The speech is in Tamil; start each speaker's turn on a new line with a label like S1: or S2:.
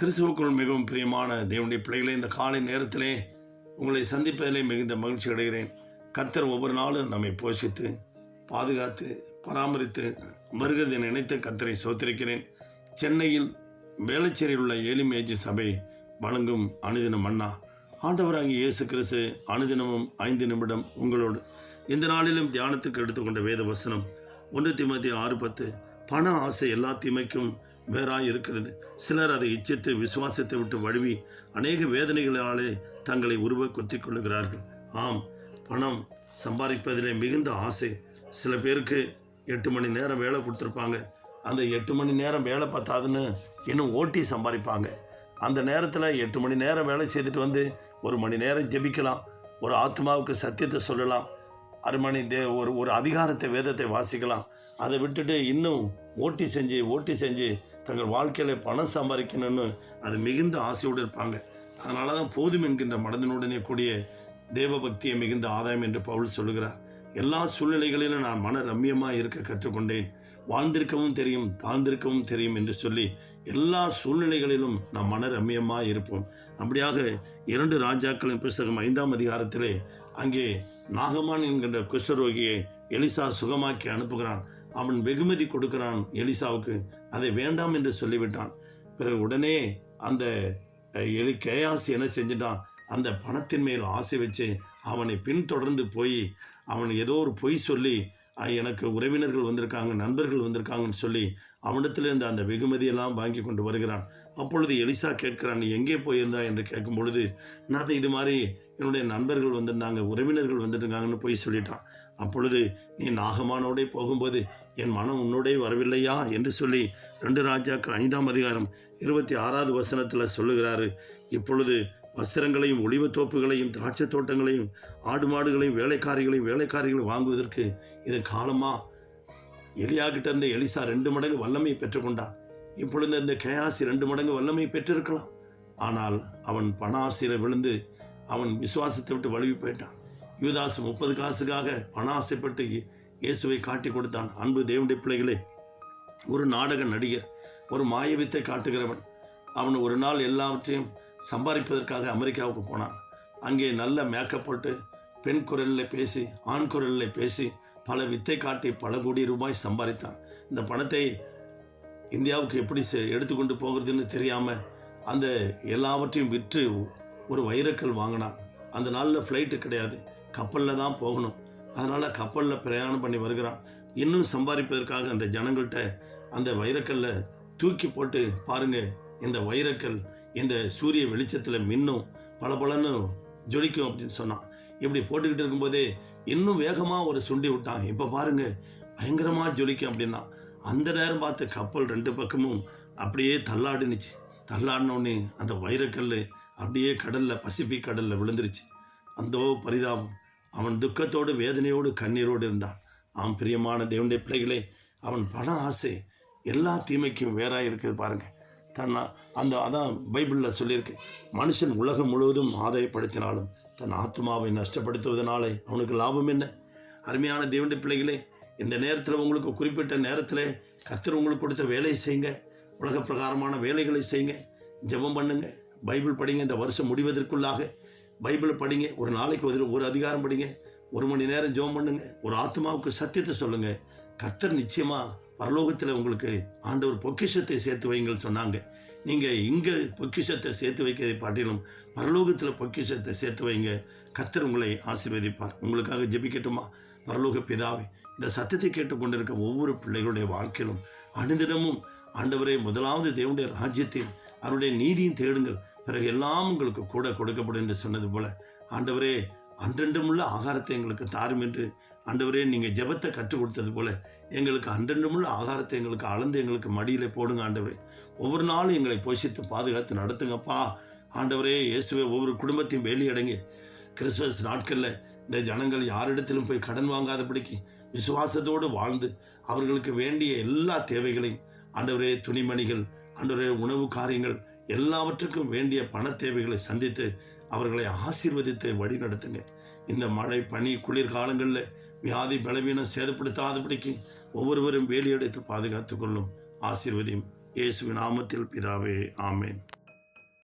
S1: கிறிஸ்துவுக்குள் மிகவும் பிரியமான தேவனுடைய பிள்ளைகளை இந்த காலை நேரத்திலே உங்களை சந்திப்பதிலே மிகுந்த மகிழ்ச்சி அடைகிறேன். கர்த்தர் ஒவ்வொரு நாளும் நம்மை போஷித்து பாதுகாத்து பராமரித்து வருகிறதை நினைத்து கர்த்தரை சோத்திருக்கிறேன். சென்னையில் வேளச்சேரியில் உள்ள ஏலிமேஜி சபை வழங்கும் அனுதினம் அண்ணா. ஆண்டவராகிய இயேசு கிறிஸ்து அனுதினமும் ஐந்து நிமிடம் உங்களோடு இந்த நாளிலும் தியானத்துக்கு எடுத்துக்கொண்ட வேத வசனம் ஒன்று திமுத்தி ஆறு பத்து. பண ஆசை எல்லா தீமைக்கும் வேறாய் இருக்கிறது. சிலர் அதை இச்சித்து விசுவாசத்தை விட்டு வழுவி அநேக வேதனைகளாலே தங்களை உருவ குத்திக் கொள்ளுகிறார்கள். ஆம் பணம் சம்பாதிப்பதிலே மிகுந்த ஆசை. சில பேருக்கு எட்டு மணி நேரம் வேலை கொடுத்துருப்பாங்க. அந்த எட்டு மணி நேரம் வேலை பத்தாதுன்னு இன்னும் ஓட்டி சம்பாதிப்பாங்க. அந்த நேரத்தில் எட்டு மணி நேரம் வேலை செய்துட்டு வந்து ஒரு மணி நேரம் ஜெபிக்கலாம். ஒரு ஆத்மாவுக்கு சத்தியத்தை சொல்லலாம். அருமணி தே ஒரு ஒரு அதிகாரத்தை வேதத்தை வாசிக்கலாம். அதை விட்டுட்டு இன்னும் ஓட்டி செஞ்சு ஓட்டி செஞ்சு தங்கள் வாழ்க்கையில் பணம் சம்பாதிக்கணும்னு அது மிகுந்த ஆசையோடு இருப்பாங்க. அதனால தான் போதும் என்கின்ற மனதினுடனே கூடிய தேவபக்தியை மிகுந்த ஆதாயம் என்று பவுல் சொல்லுகிறார். எல்லா சூழ்நிலைகளிலும் நான் மன ரம்யமாக இருக்க கற்றுக்கொண்டேன். வாழ்ந்திருக்கவும் தெரியும் தாழ்ந்திருக்கவும் தெரியும் என்று சொல்லி எல்லா சூழ்நிலைகளிலும் நாம் மன ரம்யமாக இருப்போம். அப்படியாக இரண்டு ராஜாக்களின் புஸ்தகம் ஐந்தாம் அதிகாரத்திலே அங்கே நாகமான் என்கின்ற குஷ்டரோகியை எலிசா சுகமாக்கி அனுப்புகிறான். அவன் வெகுமதி கொடுக்கிறான் எலிசாவுக்கு. அதை வேண்டாம் என்று சொல்லிவிட்டான். பிறகு உடனே அந்த எலி கேயாசி என்ன செஞ்சிட்டான்? அந்த பணத்தின் மேல் ஆசை வச்சு அவனை பின்தொடர்ந்து போய் அவன் ஏதோ ஒரு பொய் சொல்லி எனக்கு உறவினர்கள் வந்திருக்காங்க நண்பர்கள் வந்திருக்காங்கன்னு சொல்லி அவனிடத்திலிருந்து அந்த வெகுமதியெல்லாம் வாங்கி கொண்டு வருகிறான். அப்பொழுது எலிசா கேட்கிறான் நீ எங்கே போயிருந்தா? என்று கேட்கும் பொழுது நான் இது மாதிரி என்னுடைய நண்பர்கள் வந்திருந்தாங்க உறவினர்கள் வந்துருக்காங்கன்னு போய் சொல்லிட்டான். அப்பொழுது நீ நாகமானோடே போகும்போது என் மனம் உன்னோடே வரவில்லையா? என்று சொல்லி ரெண்டு ராஜாக்கள் ஐந்தாம் அதிகாரம் இருபத்தி ஆறாவது வசனத்தில் சொல்லுகிறாரு. இப்பொழுது வஸ்திரங்களையும் ஒளிவு தோப்புகளையும் திராட்சை தோட்டங்களையும் ஆடு மாடுகளையும் வேலைக்காரிகளையும் வேலைக்காரிகளையும் வாங்குவதற்கு இது காலமா? எலியா கிட்ட இருந்த எலிசா ரெண்டு மடங்கு வல்லமை பெற்றுக்கொண்டான் இப்பொழுது இந்த கேயாசி ரெண்டு மடங்கு வல்லமை பெற்றிருக்கலாம். ஆனால் அவன் பண ஆசையில் விழுந்து அவன் விசுவாசத்தை விட்டு வழுவி போயிட்டான். யூதாஸ் முப்பது காசுக்காக பண ஆசைப்பட்டு இயேசுவை காட்டி கொடுத்தான். அன்பு தேவனுடைய பிள்ளைகளே ஒரு நாடக நடிகர் ஒரு மாயவித்தை காட்டுகிறவன். அவன் ஒரு நாள் எல்லாவற்றையும் சம்பாதிப்பதற்காக அமெரிக்காவுக்கு போனான். அங்கே நல்ல மேக்கப் போட்டு பெண் குரலில் பேசி ஆண் குரலில் பேசி பல வித்தை காட்டி பல கோடி ரூபாய் சம்பாதித்தான். இந்த பணத்தை இந்தியாவுக்கு எப்படி செ- எடுத்துக்கொண்டு போகிறதுன்னு தெரியாமல் அந்த எல்லாவற்றையும் விற்று ஒரு வைரக்கல் வாங்கினான். அந்த நாளில் ஃப்ளைட்டு கிடையாது. கப்பலில் தான் போகணும். அதனால் கப்பலில் பிரயாணம் பண்ணி வருகிறான். இன்னும் சம்பாதிப்பதற்காக அந்த ஜனங்கள்கிட்ட அந்த வைரக்கல்லை தூக்கி போட்டு பாருங்க இந்த வைரக்கல் இந்த சூரிய வெளிச்சத்தில் மின்னும் பளபளன்னு ஜொலிக்கும் அப்படின்னு சொன்னான். இப்படி போட்டுக்கிட்டு இருக்கும்போதே இன்னும் வேகமாக ஒரு சுண்டி விட்டான். இப்போ பாருங்கள் பயங்கரமாக ஜொலிக்கும் அப்படின்னா அந்த நேரம் பார்த்து கப்பல் ரெண்டு பக்கமும் அப்படியே தள்ளாடுனுச்சு. தள்ளாடினோடனே அந்த வைரக்கல் அப்படியே கடலில் பசிபிக் கடலில் விழுந்துருச்சு. அந்தோ பரிதாபம். அவன் துக்கத்தோடு வேதனையோடு கண்ணீரோடு இருந்தான். அவன் பிரியமான தேவனுடைய பிள்ளைகளே அவன் பண ஆசை எல்லா தீமைக்கும் வேறாக இருக்குது பாருங்கள் தன் அந்த அதான் பைபிளில் சொல்லியிருக்கு. மனுஷன் உலகம் முழுவதும் ஆதாயப்படுத்தினாலும் தன் ஆத்மாவை நஷ்டப்படுத்துவதனாலே அவனுக்கு லாபம் என்ன? அருமையான தேவனுடைய பிள்ளைகளே இந்த நேரத்தில் உங்களுக்கு குறிப்பிட்ட நேரத்தில் கர்த்தர் உங்களுக்கு கொடுத்த வேலையை செய்யுங்க. உலக பிரகாரமான வேலைகளை செய்யுங்க. ஜெபம் பண்ணுங்க. பைபிள் படிங்க. இந்த வருஷம் முடிவதற்குள்ளாக பைபிள் படிங்க. ஒரு நாளைக்கு ஒரு ஒரு அதிகாரம் படிங்க. ஒரு மணி நேரம் ஜெபம் பண்ணுங்க. ஒரு ஆத்மாவுக்கு சத்தியத்தை சொல்லுங்கள் கர்த்தர் நிச்சயமாக பரலோகத்தில் உங்களுக்கு ஆண்டவர் பொக்கிஷத்தை சேர்த்து வைங்கள் சொன்னாங்க. நீங்கள் இங்கே பொக்கிஷத்தை சேர்த்து வைக்கிறதை பாட்டிலும் பரலோகத்தில் பொக்கிஷத்தை சேர்த்து வைங்க. கத்தர் உங்களை ஆசீர்வதிப்பார். உங்களுக்காக ஜெபிக்கட்டுமா? பரலோக பிதாவே இந்த சத்தத்தை கேட்டுக்கொண்டிருக்க ஒவ்வொரு பிள்ளைகளுடைய வாழ்க்கையிலும் அனுதினமும் ஆண்டவரே முதலாவது தேவனுடைய ராஜ்யத்தையும் அவருடைய நீதியும் தேடுங்கள். பிறகு எல்லாம் உங்களுக்கு கூட கொடுக்கப்படும் என்று சொன்னது போல ஆண்டவரே அன்றென்றுமுள்ள ஆகாரத்தை எங்களுக்கு தாரும் என்று ஆண்டவரே நீங்கள் ஜெபத்தை கற்றுக் கொடுத்தது போல் எங்களுக்கு அன்றென்றுமுள்ள ஆகாரத்தை எங்களுக்கு அளந்து எங்களுக்கு மடியில் போடுங்க ஆண்டவரே. ஒவ்வொரு நாளும் எங்களை போஷித்து பாதுகாத்து நடத்துங்கப்பா. ஆண்டவரே இயேசுவே ஒவ்வொரு குடும்பத்தையும் வேலையடங்கி. கிறிஸ்மஸ் நாட்களில் இந்த ஜனங்கள் யாரிடத்திலும் போய் கடன் வாங்காதபடிக்கு விசுவாசத்தோடு வாழ்ந்து அவர்களுக்கு வேண்டிய எல்லா தேவைகளையும் ஆண்டவரே துணிமணிகள் ஆண்டவரே உணவு காரியங்கள் எல்லாவற்றுக்கும் வேண்டிய பண தேவைகளை சந்தித்து அவர்களை ஆசீர்வதித்து வழி நடத்துங்க இந்த மழை பனி குளிர்காலங்களில் வியாதி பலவீனம் சேதப்படுத்தாதபடிக்கு ஒவ்வொருவரும் வேலியடைத்து பாதுகாத்துக் கொள்ளும் ஆசீர்வதியும் இயேசுவின் நாமத்தில் பிதாவே ஆமேன்.